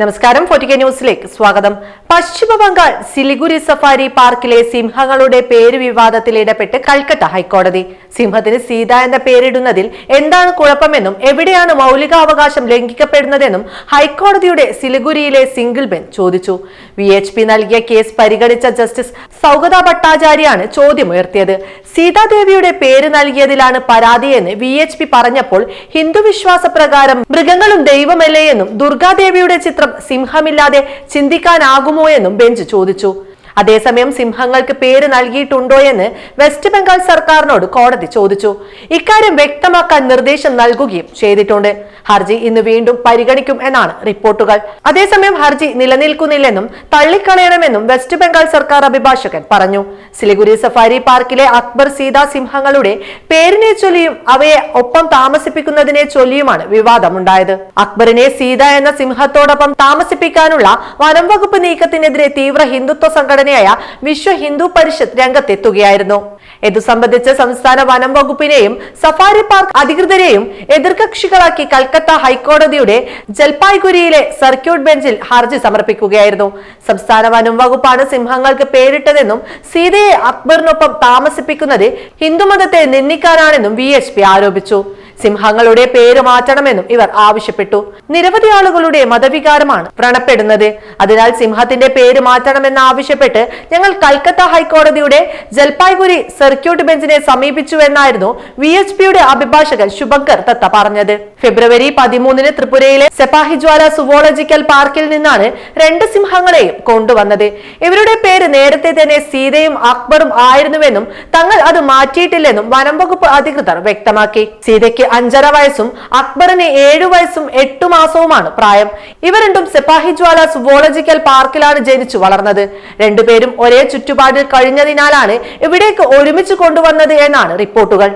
നമസ്കാരം ഫോർട്ടിക്കെ ന്യൂസിലേക്ക് സ്വാഗതം. പശ്ചിമ ബംഗാൾ സിലിഗുരി സഫാരി പാർക്കിലെ സിംഹങ്ങളുടെ പേര് വിവാദത്തിൽ ഇടപെട്ട് കൽക്കട്ട ഹൈക്കോടതി. സിംഹത്തിന് സീത എന്ന പേരിടുന്നതിൽ എന്താണ് കുഴപ്പമെന്നും എവിടെയാണ് മൗലികാവകാശം ലംഘിക്കപ്പെടുന്നതെന്നും ഹൈക്കോടതിയുടെ സിലിഗുരിയിലെ സിംഗിൾ ബെഞ്ച് ചോദിച്ചു. വി എച്ച് പി നൽകിയ കേസ് പരിഗണിച്ച ജസ്റ്റിസ് സൗഗത ഭട്ടാചാര്യാണ് ചോദ്യമുയർത്തിയത്. സീതാദേവിയുടെ പേര് നൽകിയതിലാണ് പരാതിയെന്ന് വി എച്ച് പി പറഞ്ഞപ്പോൾ ഹിന്ദു വിശ്വാസപ്രകാരം മൃഗങ്ങളും ദൈവമല്ലേ എന്നും ദുർഗാദേവിയുടെ ചിത്രം സിംഹമില്ലാതെ ചിന്തിക്കാനാകുമോ എന്നും ബെഞ്ച് ചോദിച്ചു. അതേസമയം സിംഹങ്ങൾക്ക് പേര് നൽകിയിട്ടുണ്ടോ എന്ന് വെസ്റ്റ് ബംഗാൾ സർക്കാരിനോട് കോടതി ചോദിച്ചു. ഇക്കാര്യം വ്യക്തമാക്കാൻ നിർദ്ദേശം നൽകുകയും ചെയ്തിട്ടുണ്ട്. ഹർജി ഇന്ന് വീണ്ടും പരിഗണിക്കും എന്നാണ് റിപ്പോർട്ടുകൾ. അതേസമയം ഹർജി നിലനിൽക്കുന്നില്ലെന്നും തള്ളിക്കളയണമെന്നും വെസ്റ്റ് ബംഗാൾ സർക്കാർ അഭിഭാഷകൻ പറഞ്ഞു. സിലിഗുരി സഫാരി പാർക്കിലെ അക്ബർ സീത സിംഹങ്ങളുടെ പേരിനെ ചൊല്ലിയും അവയെ ഒപ്പം താമസിപ്പിക്കുന്നതിനെ ചൊല്ലിയുമാണ് വിവാദമുണ്ടായത്. അക്ബറിനെ സീത എന്ന സിംഹത്തോടൊപ്പം താമസിപ്പിക്കാനുള്ള വനം വകുപ്പ് നീക്കത്തിനെതിരെ തീവ്ര ഹിന്ദുത്വ സംഘടനയായ വിശ്വ ഹിന്ദു പരിഷത്ത് രംഗത്തെത്തുകയായിരുന്നു. ഇതു സംബന്ധിച്ച് സംസ്ഥാന വനം വകുപ്പിനെയും സഫാരി പാർക്ക് അധികൃതരെയും എതിർകക്ഷികളാക്കി കൽക്കത്ത ഹൈക്കോടതിയുടെ ജൽപായ്ഗുരിയിലെ സർക്യൂട്ട് ബെഞ്ചിൽ ഹർജി സമർപ്പിക്കുകയായിരുന്നു. സംസ്ഥാന വനം വകുപ്പാണ് സിംഹങ്ങൾക്ക് പേരിട്ടതെന്നും സീതയെ അക്ബറിനൊപ്പം താമസിപ്പിക്കുന്നത് ഹിന്ദുമതത്തെ നിന്ദിക്കാനാണെന്നും വി ആരോപിച്ചു. സിംഹങ്ങളുടെ പേര് മാറ്റണമെന്നും ഇവർ ആവശ്യപ്പെട്ടു. നിരവധി ആളുകളുടെ മതവികാരമാണ് വ്രണപ്പെടുന്നത്. അതിനാൽ സിംഹത്തിന്റെ പേര് മാറ്റണമെന്ന് ആവശ്യപ്പെട്ട് ഞങ്ങൾ കൽക്കത്ത ഹൈക്കോടതിയുടെ ജൽപായ്ഗുരി സർക്യൂട്ട് ബെഞ്ചിനെ സമീപിച്ചുവെന്നായിരുന്നു വി എച്ച് പിയുടെ അഭിഭാഷകൻ ശുഭങ്കർ തത്ത പറഞ്ഞത്. ഫെബ്രുവരി പതിമൂന്നിന് ത്രിപുരയിലെ സെപ്പാഹിജ്വാല സുവോളജിക്കൽ പാർക്കിൽ നിന്നാണ് രണ്ട് സിംഹങ്ങളെയും കൊണ്ടുവന്നത്. ഇവരുടെ പേര് നേരത്തെ തന്നെ സീതയും അക്ബറും ആയിരുന്നുവെന്നും തങ്ങൾ അത് മാറ്റിയിട്ടില്ലെന്നും വനം വകുപ്പ് അധികൃതർ വ്യക്തമാക്കി. സീതയ്ക്ക് അഞ്ചര വയസ്സും അക്ബറിന് ഏഴു വയസ്സും എട്ടു മാസവുമാണ് പ്രായം. ഇവ രണ്ടും സെപ്പാഹിജ്വാല സുവോളജിക്കൽ പാർക്കിലാണ് ജനിച്ചു വളർന്നത്. രണ്ടുപേരും ഒരേ ചുറ്റുപാടിൽ കഴിഞ്ഞതിനാലാണ് ഇവിടേക്ക് ഒരുമിച്ച് കൊണ്ടുവന്നത് എന്നാണ് റിപ്പോർട്ടുകൾ.